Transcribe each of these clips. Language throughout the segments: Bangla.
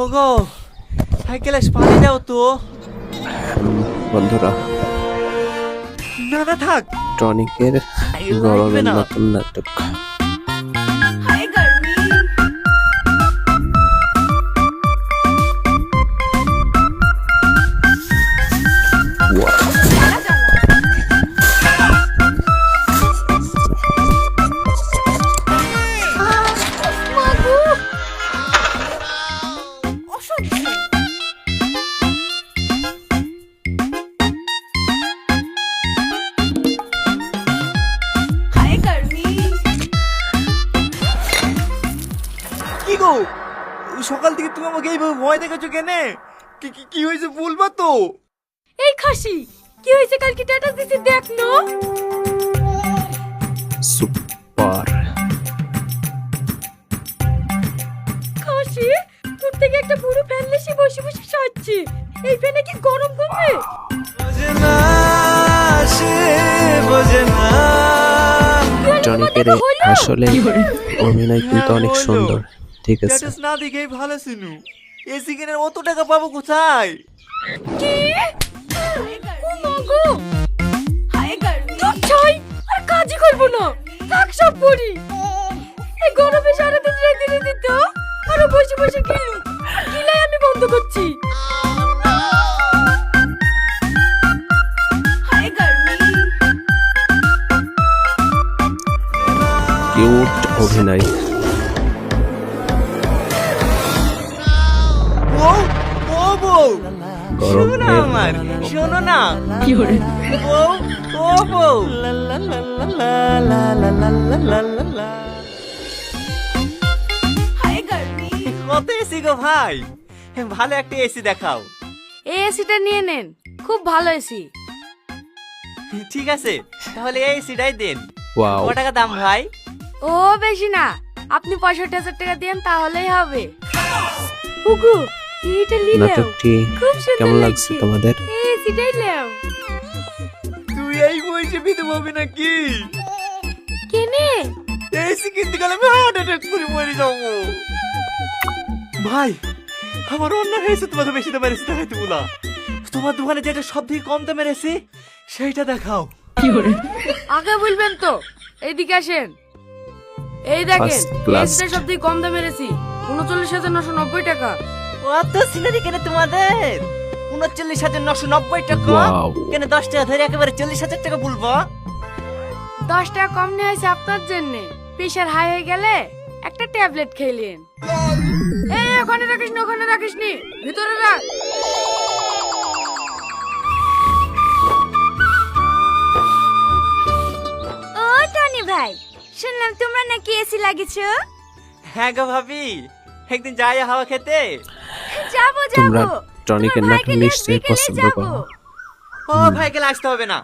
ওগো সাইকেলে পানি দাও তো। বন্ধুরা না না থাক। টনিকের গরমের না। নতুন নাটক। সকাল থেকে তুমি আমাকে এইভাবে ভয় দেখাচ্ছ কেনে? কি কি- কি হয়েছে বলবা তো? এই খাসি কি হয়েছে কালকে স্ট্যাটাস দিছি দেখ না। সুপার। খাসি তোর থেকে একটা পুরো ফ্যান লেসে বসে বসে সাজছি। এই ফ্যানে কি গরম কমবে? বোঝে না সে বোঝে না টনিকের আসলে অভিনয় কিন্তু অনেক সুন্দর। ঠিক আছে। স্ট্যাটাস না দেখেই ভালো ছিনু এই চিকেনের অত টাকা পাবো কোথায়? কি? ও মাগো হায় গার লোক ছয় আর কাজই করব না। থাক সব পড়ি এই গরমে সারা দিন রেগে রেগে তো আর বসে বসে গিলু গিলাই আমি বন্ধ করছি। অভিনয়। শোনো না আমার শোনো না। কত এসি গো ভাই? ভালো একটা এসি দেখাও। এই এসিটা নিয়ে নেন খুব ভালো এসি। ঠিক আছে তাহলে এই এসিটাই দেন। ক টাকা দাম ভাই? ও বেশি না। আপনি পঁয়ষট্টি হাজার টাকা দেন তাহলেই হবে। উগু নাটকটি কেমন লাগছে তোমাদের? এই তুই এই বয়সে বিধবা হবে নাকি? কেনে? এসি কিনতে গেলে আমি হার্ট অ্যাটাক করে মরে যাব। ভাই আমার অন্য হয়েছে তোমাকে বেশি দামের এসি দেখাইতে বলা তোমার দোকানে যেটা সব থেকে কম দামের এসি সেইটা দেখাও। আগে বলবেন তো এইদিকে আসেন। এই দেখেন সব থেকে কম দামের এসি উনচল্লিশ হাজার নশো নব্বই টাকা। অত সিনারি কেন তোমাদের? উনচল্লিশ হাজার নশো নব্বই টাকা। কেন দশ টাকা ধরে একেবারে চল্লিশ হাজার টাকা বলব? দশ টাকা কম নিয়ে হয়েছে আপনার জন্য। প্রেশার হাই হয়ে গেলে একটা ট্যাবলেট খেলেন এই ওখানে রাখিস নি ওখানে রাখিস নি ভিতরে রাখ। ও টনি ভাই শুনলাম তোমরা নাকি এসি লাগিয়েছো? হ্যাঁ গো ভাবি একদিন যাই হাওয়া খেতে। যাব তোমরা যাব। টনিকের তোমার নাটক ভাইকে নিয়ে নিশ্চয়ই বিকেলে পছন্দ যাব। করো। ও ভাই গেলে আসতে হবে না।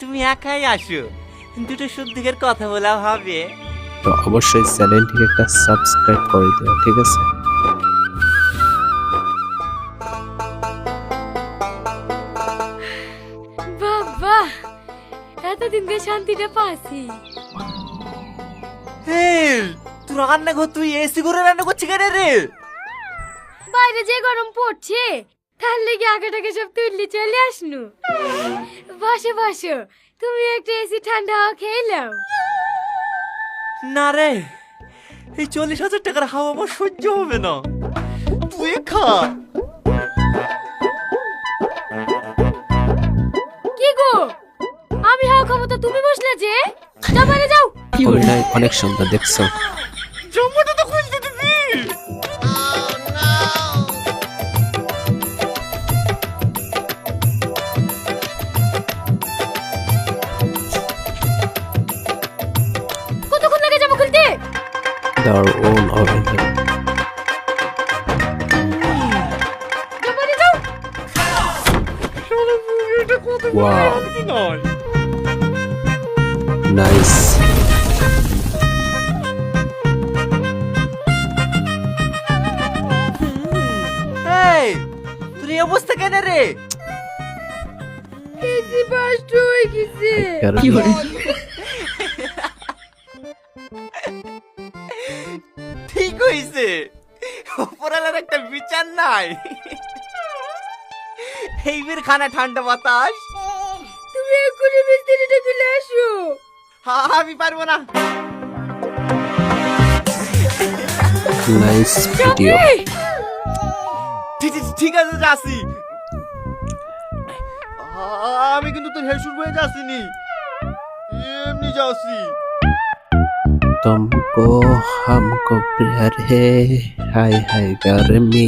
তুমি একাই আসো। দুটো শুদ্ধিকের কথা বলা হবে। তো অবশ্যই চ্যানেলটিকে একটা সাবস্ক্রাইব করে দিও ঠিক আছে? বাবা এতদিন দিয়ে শান্তিটা পাচ্ছি এই তুই রান্না ঘর তুই এসি করে রান্না করছিস কেন রে? বাইরে যে গরম পড়ছে তার লেগে আগেটাকে সব তুললি চলে আসনু। বসো বসো তুমি একটা এসি ঠান্ডা হাওয়া খেয়ে নাও। না রে এই চল্লিশ হাজার টাকার হাওয়া আমার সহ্য হবে না। তুই খা কি গো? আমি হাওয়া খাব তো তুমি বসলে যে? যাও বাইরে যাও। অভিনয় অনেক সুন্দর দেখছ। বাইরে যাও এটা কত Wow. নয় নাইস তোর এই অবস্থা কেন রে? এসি বাস্ট হয়ে গেছে। ওপরালা করার একটা বিচার নাই। এইবার খানা ঠান্ডা বাতাস। তুমি এক্ষুনি মিস্ত্রিটা চলে আসো। হ্যাঁ আমি পারব না। নাইস ভিডিও ঠিক আছে যাচ্ছি। আমি কিন্তু তোর হেসুর বয়ে যাচ্ছিনি। এমনি যাচ্ছি। तुमको हमको प्यार है हाय हाय गर्मी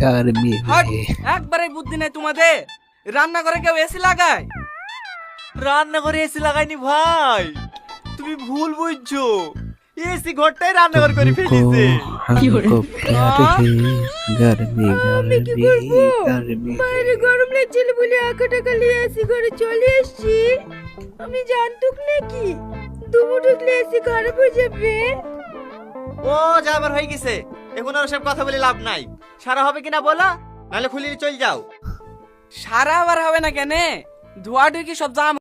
गर्मी হাট में একবারে বুদ্ধি নেই তোমাদের রান্না করে কেউ এসি লাগায় রান্না করে এসি লাগাইনি ভাই তুমি ভুল বুঝছো এসি ঘরটাই রান্নাঘর করে तुमको ফেলেছে हमको प्यार है गर्मी আমি কি गर्मी করবো गर्मी বাইরে গরম লাগছিল বলে একা টাকা নিয়ে এসি ঘরে চলে এসছি আমি জানতুক নাকি দুমু ঢুকলে এসি খারাপ হয়ে যাবে ও যা আবার হয়ে গেছে। এখন আর সব কথা বলে লাভ নাই। সারা হবে কিনা বলা? নাহলে খুলিয়ে চল যাও। সারা আবার হবে না কেন? ধোয়া ঢুকি সব জাম